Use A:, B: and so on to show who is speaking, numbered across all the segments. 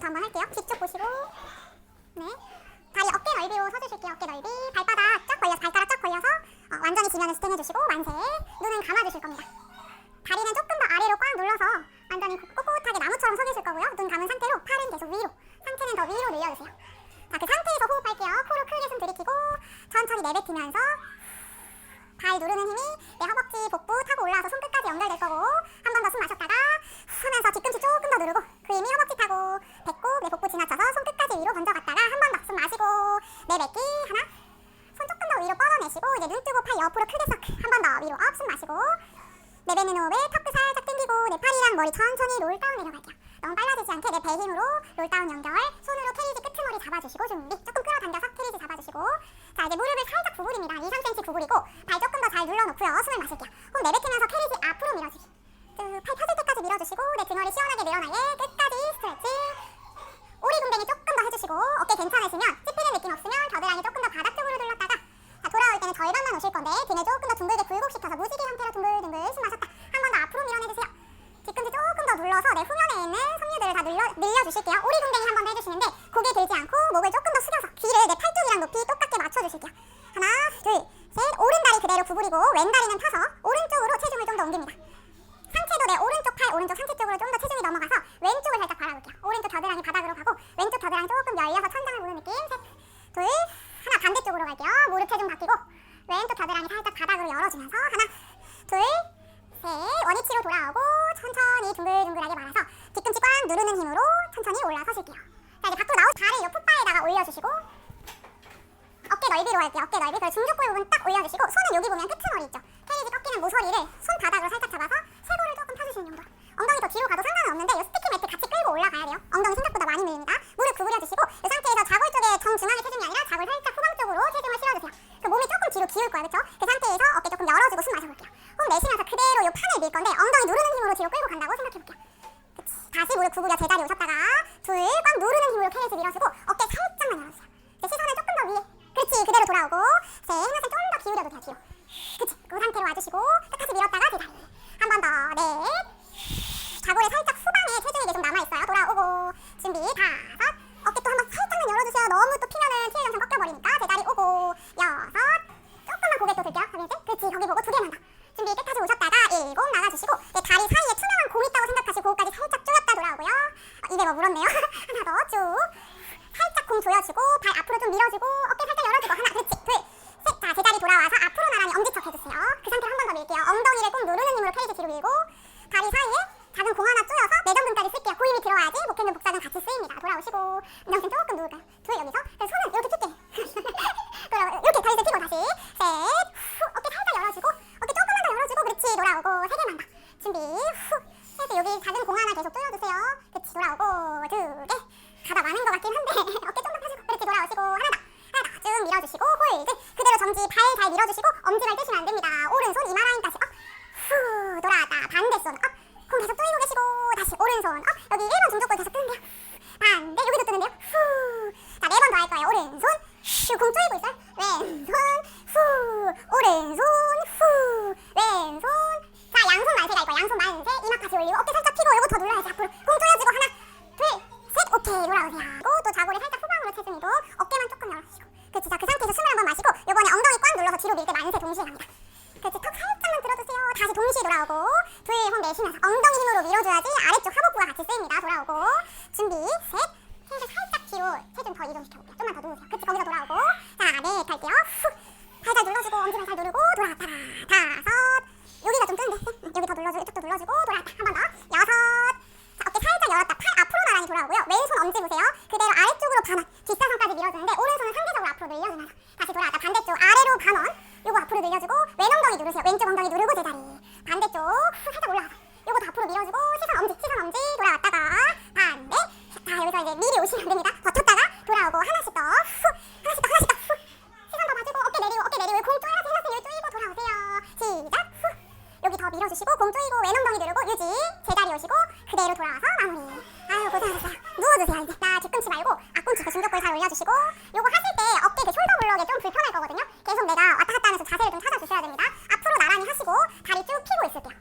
A: 다리부터 한번 할게요. 뒤쪽 보시고. 네. 다리 어깨 넓이로 서주실게요. 어깨 넓이. 발바닥 쫙 벌려서, 발가락 쫙 벌려서 어, 완전히 지면을 스탠 해주시고 만세. 눈은 감아주실 겁니다. 다리는 조금 더 아래로 꽉 눌러서 완전히 꼿꼿하게 나무처럼 서 계실 거고요. 눈 감은 상태로 팔은 계속 위로. 상체는 더 위로 늘려주세요. 자, 그 상태에서 호흡할게요. 코로 크게 숨 들이키고 천천히 내뱉으면서 발 누르는 힘이 내뱉는 호흡에 턱끝 살짝 당기고 내 팔이랑 머리 천천히 롤다운 내려갈게요 너무 빨라지지 않게 내 배 힘으로 롤다운 연결 손으로 캐리지 끄트머리 잡아주시고 준비. 조금 끌어당겨서 캐리지 잡아주시고. 자 이제 무릎을 살짝 구부립니다. 2, 3cm 구부리고 발 조금 더 잘 눌러놓고요. 숨을 마실게요. 호흡 내뱉으면서 캐리지 앞으로 밀어주기. 쭉팔 펴질 때까지 밀어주시고 내 등허리 시원하게 내려놔예 끝까지 스트레치. 오리 궁뎅이 조금 더 해주시고 어깨 괜찮으시면 찝히는 느낌 없으면 겨드랑이 조금 더 바닥 쪽으로 눌렀 돌아올 때는 절반만 오실 건데 등을 조금 더 둥글게 굴곡시켜서 무지개 형태로 둥글둥글 숨 마셨다. 한 번 더 앞으로 밀어내주세요. 뒤꿈치 조금 더 눌러서 내 후면에 있는 섬유들을 다 늘려, 늘려주실게요. 오리궁뎅이 한 번 더 해주시는데 고개 들지 않고 목을 조금 더 숙여서 귀를 내 팔뚝이랑 높이 똑같게 맞춰주실게요. 하나 둘셋. 오른 다리 그대로 구부리고 왼 다리는 펴서 오른쪽으로 체중을 좀 더 옮깁니다. 상체도 내 오른쪽 팔 오른쪽 상체 쪽으로 좀 더 체중이 넘어가서 왼쪽을 살짝 바라볼게요. 오른쪽 겨드랑이 바닥으로 가고 왼쪽 겨드랑이 조금 열려서 천장을 보는 느낌. 셋 둘 하나. 반대쪽으로 갈게요. 무릎 체중 바뀌고 왼쪽 겨드랑이 살짝 바닥으로 열어주면서 하나 둘 셋 원위치로 돌아오고 천천히 둥글둥글하게 말아서 뒤꿈치 꽉 누르는 힘으로 천천히 올라서실게요 자 이제 밖으로 나오 발을 요 풋바에다가 올려주시고 어깨 넓이로 할게요. 어깨 넓이. 그리고 중족골 부분 딱 올려주시고 손은 여기 보면 끄트머리 있죠. 케이지 꺾이는 모서리를 손 바닥으로 살짝 잡아서 쇄골을 조금 펴주시는 정도. 엉덩이 더 뒤로 가도 상관은 없는데 이 스티키 매트 같이 끌고 올라가야 돼요. 엉덩이 생각보다 많이 밀립니다. 무릎 구부려주시고 이 상태에서 자골 쪽에 정중앙의 체중이 아니라 자골 살짝 후방 쪽으로 체중을 실어주세요. 그 몸이 조금 뒤로 기울 거야, 그렇죠? 그 상태에서 어깨 조금 열어주고 숨 마셔볼게요. 호흡 내쉬면서 그대로 이 판을 밀 건데 엉덩이 누르는 힘으로 뒤로 끌고 간다고 생각해볼게요. 그치. 다시 무릎 구부려 제자리 오셨다가 둘 꽉 누르는 힘으로 케이지 밀어주고 어깨 살짝만 열어주세요. 이제 시선을 조금 더 위에. 그렇지. 그대로 돌아오고 셋 하나씩 좀더 기울여도 돼요 뒤로. 그치. 그 상태로 와주시고 끝까지 밀었다가 제자리 한 번 더 넷. 자골에 살짝 후방에 체중이 계속 남아있어요. 돌아오고. 준비. 다섯 어깨 또한번 살짝만 열어주세요. 너무 또 피면은 티일 영상 꺾여버리니까 제자리 오고 여섯. 조금만 고개 또 들게요 확인했지? 그렇지 거기 보고 두 개만 더. 준비 끝까지 오셨다가 일곱 나가주시고 내 다리 사이에 투명한 공 있다고 생각하시고 그거까지 살짝 조였다 돌아오고요. 어, 입에 뭐 물었네요. 하나 더쭉. 살짝 공 조여주고 발 앞으로 좀 밀어주고 어깨 살짝 열어주고. 하나 그렇지 둘셋자 제자리 돌아와서 앞으로 나란히 엄지척 해주세요. 그 상태로 한 번 더 밀게요. 엉덩이를 꼭 누르는 힘으로 페이지 뒤로 밀고 다리 사이에 작은 공 하나 조여 목표는 복사는 같이 쓰입니다. 돌아오시고 운동신 조금 누울까요 여기 1번 중족골 계속 뜨는데요. 반대 여기도 뜨는데요. 후 자 네 번 더 할 거예요. 오른손. 슈공 조이고 있어요 눌러주고 돌아왔다 한 번 더 여섯 자, 어깨 살짝 열었다. 팔 앞으로 나란히 돌아오고요. 왼손 엄지 보세요. 그대로 아래쪽으로 반원. 뒷사선까지 밀어주는데 오른손은 상대적으로 앞으로 늘려주면서 다시 돌아왔다. 반대쪽 아래로 반원. 요거 앞으로 늘려주고 왼 엉덩이 누르세요. 왼쪽 엉덩이 누르고 제자리. 반대쪽 후, 살짝 올라가서 요거 더 앞으로 밀어주고 시선 엄지, 시선 엄지 돌아왔다가 반대. 자, 여기서 이제 미리 오시면 됩니다. 버텼다가 돌아오고 하나씩 더 하나씩 더 후. 시선 더 봐주고 어깨 내리고 어깨 내리고 공 쪼여서 해서 여기 쪼이고 돌아오세요. 시작 후. 여기 더 밀어주시고 공 조이고 왼 엉덩이 누르고 유지 제자리 오시고 그대로 돌아와서 마무리. 아유 고생하셨어요. 누워주세요 이제. 나 뒤꿈치 말고 앞꿈치 그 중족골 잘 올려주시고 요거 하실 때 어깨 그 숄더 블럭에 좀 불편할 거거든요. 계속 내가 왔다 갔다 하면서 자세를 좀 찾아주셔야 됩니다. 앞으로 나란히 하시고 다리 쭉 펴고 있을게요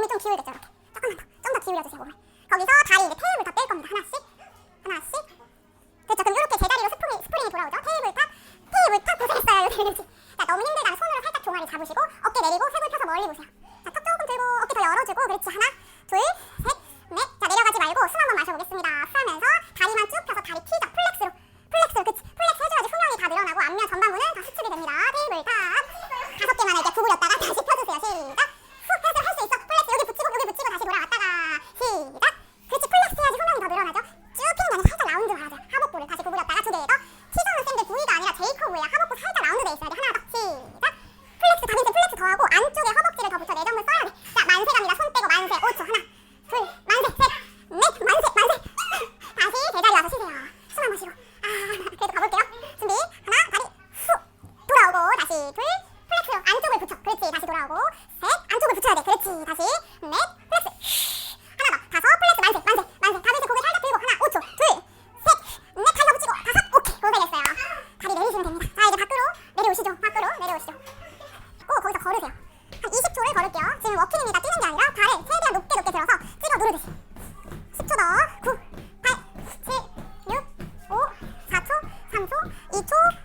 A: 몸이 좀 기울겠죠. 여기도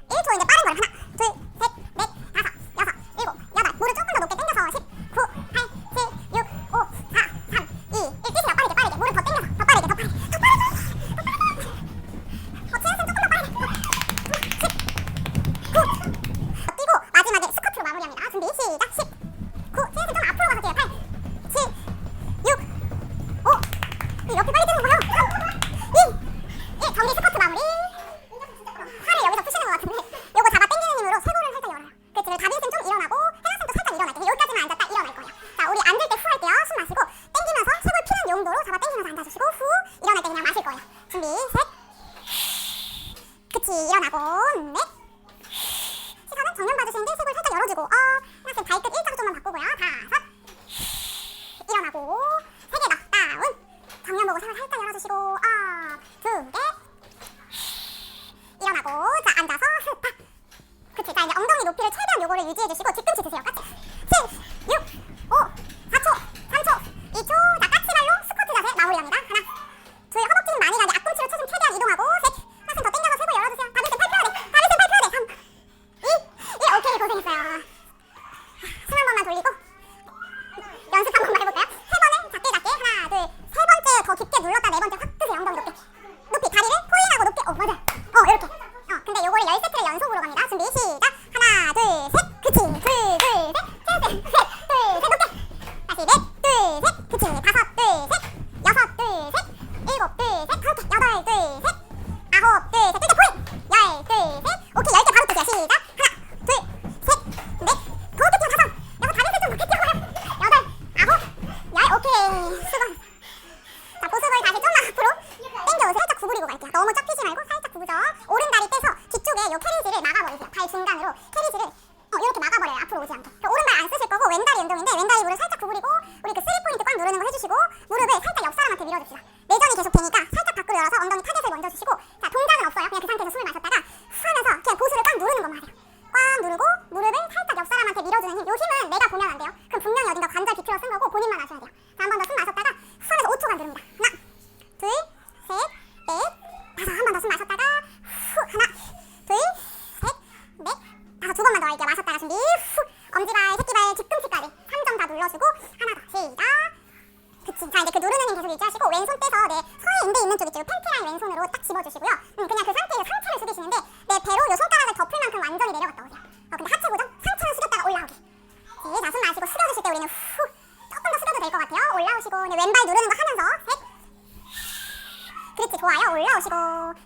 A: 셋. 그치, 일어나고, 넷. 시선은 정면 봐주시는데 속을 살짝 열어주고, 어, 학생 발끝 일자로 좀만 바꾸고요. 다섯. 일어나고, 세 개 넉다운. 정면 보고 상을 살짝 열어주시고, 어, 두 개. 일어나고, 자, 앉아서 스탑. 그치, 자, 이제 엉덩이 높이를 최대한 요거를 유지해주시고, 뒤꿈치 드세요. 같이. 칠. 눌렀다 네 번째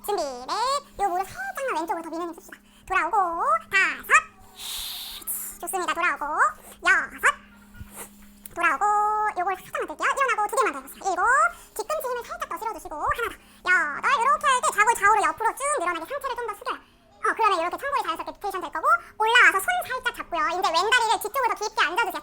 A: 준비를 요 무릎 살짝만 왼쪽으로 더 밀어내 줍시다. 돌아오고 다섯 좋습니다. 돌아오고 여섯 돌아오고 요걸 살짝만 들게요. 일어나고 두 개만 더 해보세요. 일곱 뒤꿈치 힘을 살짝 더 실어주시고 하나 더 여덟 이렇게 할 때 좌골 좌우로 옆으로 쭉 늘어나게 상체를 좀 더 숙여요. 어 그러면 이렇게 천골이 자연스럽게 디테이션 될 거고 올라와서 손 살짝 잡고요. 이제 왼다리를 뒤쪽으로 더 깊게 앉아주세요.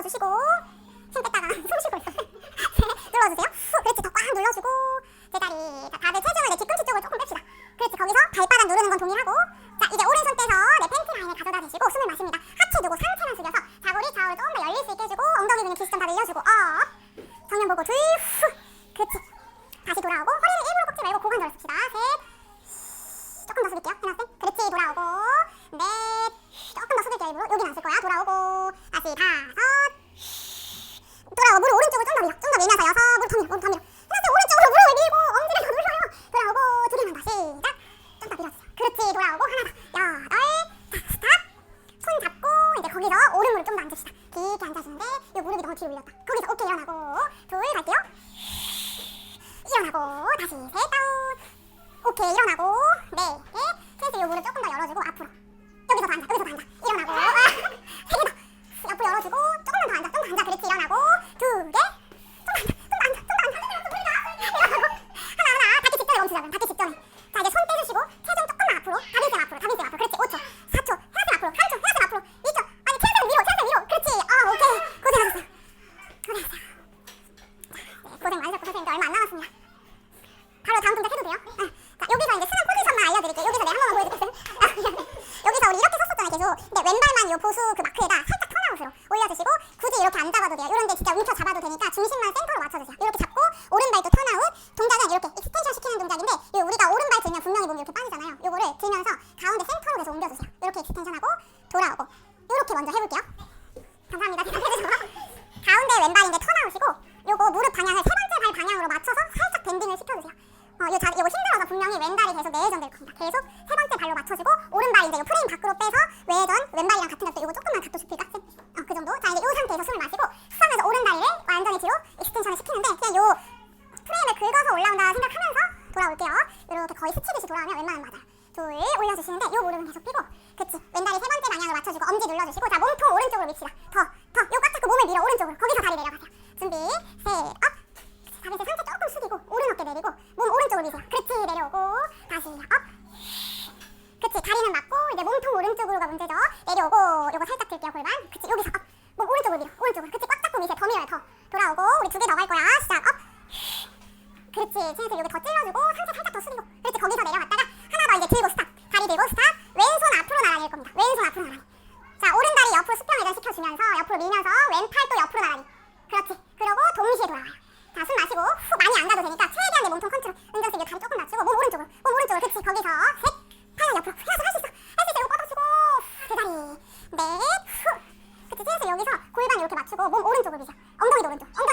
A: 들어주시고. 그렇지 돌아오고 하나 더. 여덟. 스탑. 손 잡고 이제 거기서 오른무릎 좀 더 앉읍시다. 깊게 앉아주는데 이 무릎이 너무 뒤로 밀렸다. 거기서 오케이 일어나고. 둘 갈게요. 일어나고. 다시 셋 다운 오케이 일어나고. 네. 셋. 셋을 요 무릎 조금 더 열어주고 앞으로. 다음 동작 해도 돼요? 네. 아. 거의 스치듯이 돌아오면 웬만하면 맞아 둘 올려주시는데 요 무릎은 계속 펴고. 그치? 왼다리 세 번째 방향으로 맞춰주고 엄지 눌러주시고 자 몸통 오른쪽으로 밉시다. 옆으로 밀면서 왼팔도 옆으로 나가니 그렇지. 그러고 동시에 돌아와요. 자, 숨 마시고 후 많이 안 가도 되니까 최대한 내 몸통 컨트롤. 은정쌤 이거 다리 조금 낮추고 몸 오른쪽으로. 몸 오른쪽으로. 그렇지. 거기서 셋. 팔은 옆으로. 계속 할수 있어. 할 수 있어. 이거 뻗어치고 두 다리. 넷. 후. 그렇지. 최대한 여기서 골반 이렇게 맞추고 몸 오른쪽으로 밀자. 엉덩이도 오른쪽. 엉덩이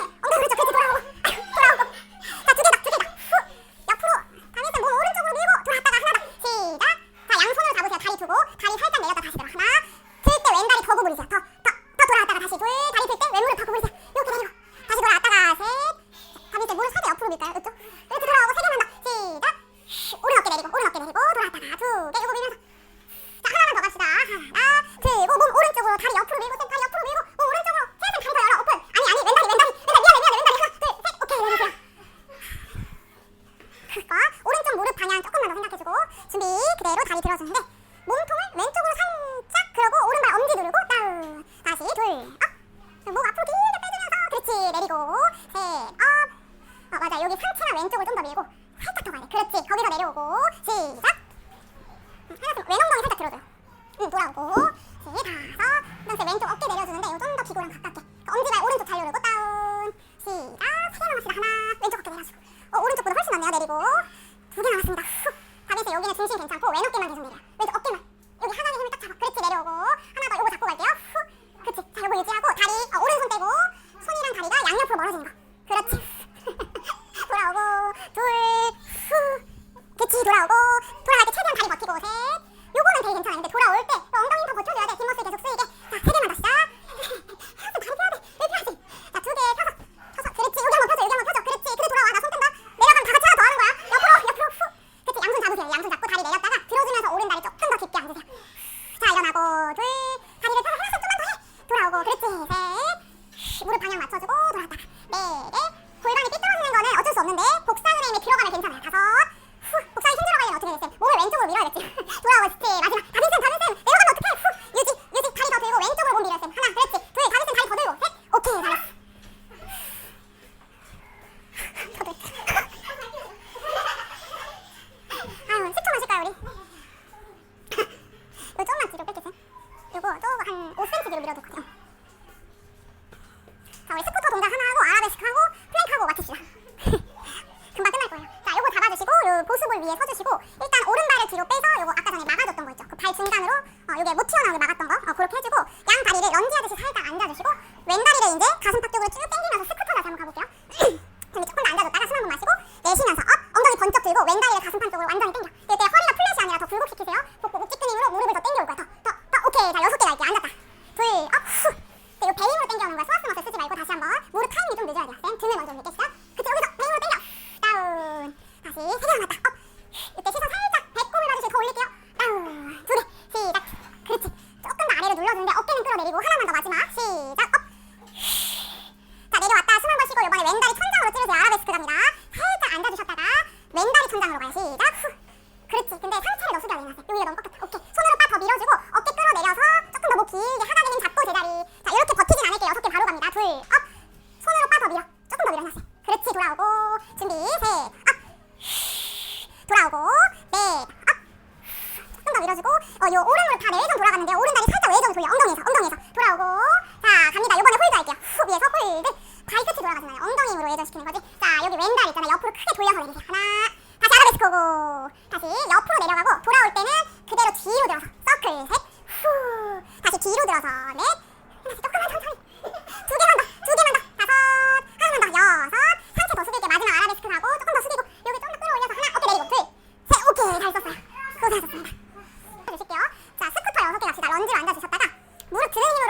A: 개만 개선되라.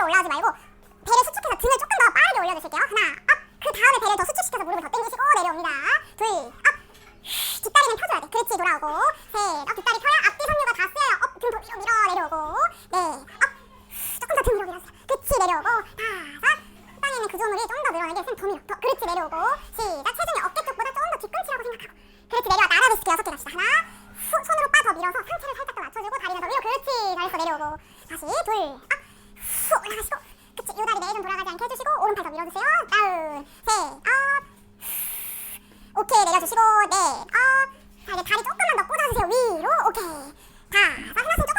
A: 올라오지 말고 배를 수축해서 등을 조금 더 빠르게 올려주실게요. 하나, 업. 그 다음에 배를 더 수축시켜서 무릎을 더 당기시고 내려옵니다. 둘, 업. 뒷다리는 펴줘야 돼. 그렇지, 돌아오고. 셋, 업. 뒷다리 펴야 앞뒤 섬유가 다 쓰여요. 업. 등 밀어, 밀어, 내려오고. 네, 업. 조금 더 등 밀어, 밀어주세요. 그렇지, 내려오고. 다섯. 땅에는 그 근조물이 좀 더 늘어나게 쌤더 밀어. 더, 그렇지, 내려오고. 시작. 체중이 어깨 쪽보다 조금 더 뒤꿈치라고 생각하고. 그렇지, 내려와. 나란히 스키 여섯 개 갑시다. 하나, 후, 손으로 빠 더 밀어서 상체를 살짝 더 맞춰주고 다리는 더 위로. 그렇지, 잘했어, 내려오고. 다시, 둘, 업. 훅 올라가시고 그치 요 다리 내전 돌아가지 않게 해주시고 오른팔 더 밀어주세요. 다운 셋업. 오케이 내려주시고 네, 넷업. 자 이제 다리 조금만 더 꽂아주세요. 위로. 오케이. 자 마지막 힘 조금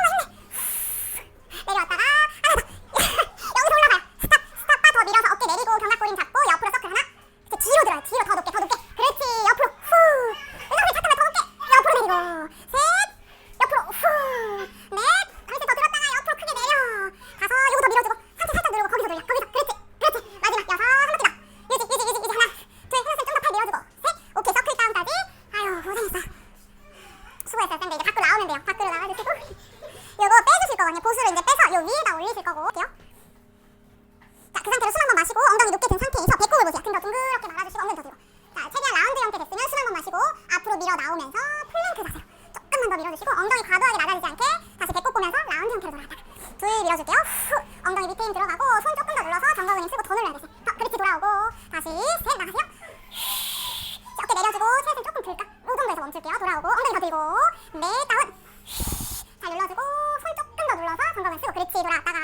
A: 밀어주시고 엉덩이 과도하게 낮아지지 않게 다시 배꼽 보면서 라운드 형태로 돌아갔다가 둘 밀어줄게요. 후, 엉덩이 밑에 힘 들어가고 손 조금 더 눌러서 정거근 힘 쓰고 더 눌러야 되세요. 더 그렇지 돌아오고 다시 셋 나가세요. 자, 어깨 내려주고 체중 조금 들까? 이 정도에서 멈출게요. 돌아오고 엉덩이 더 들고 넷 다운. 잘 눌러주고 손 조금 더 눌러서 정거근 쓰고 그렇지 돌아왔다가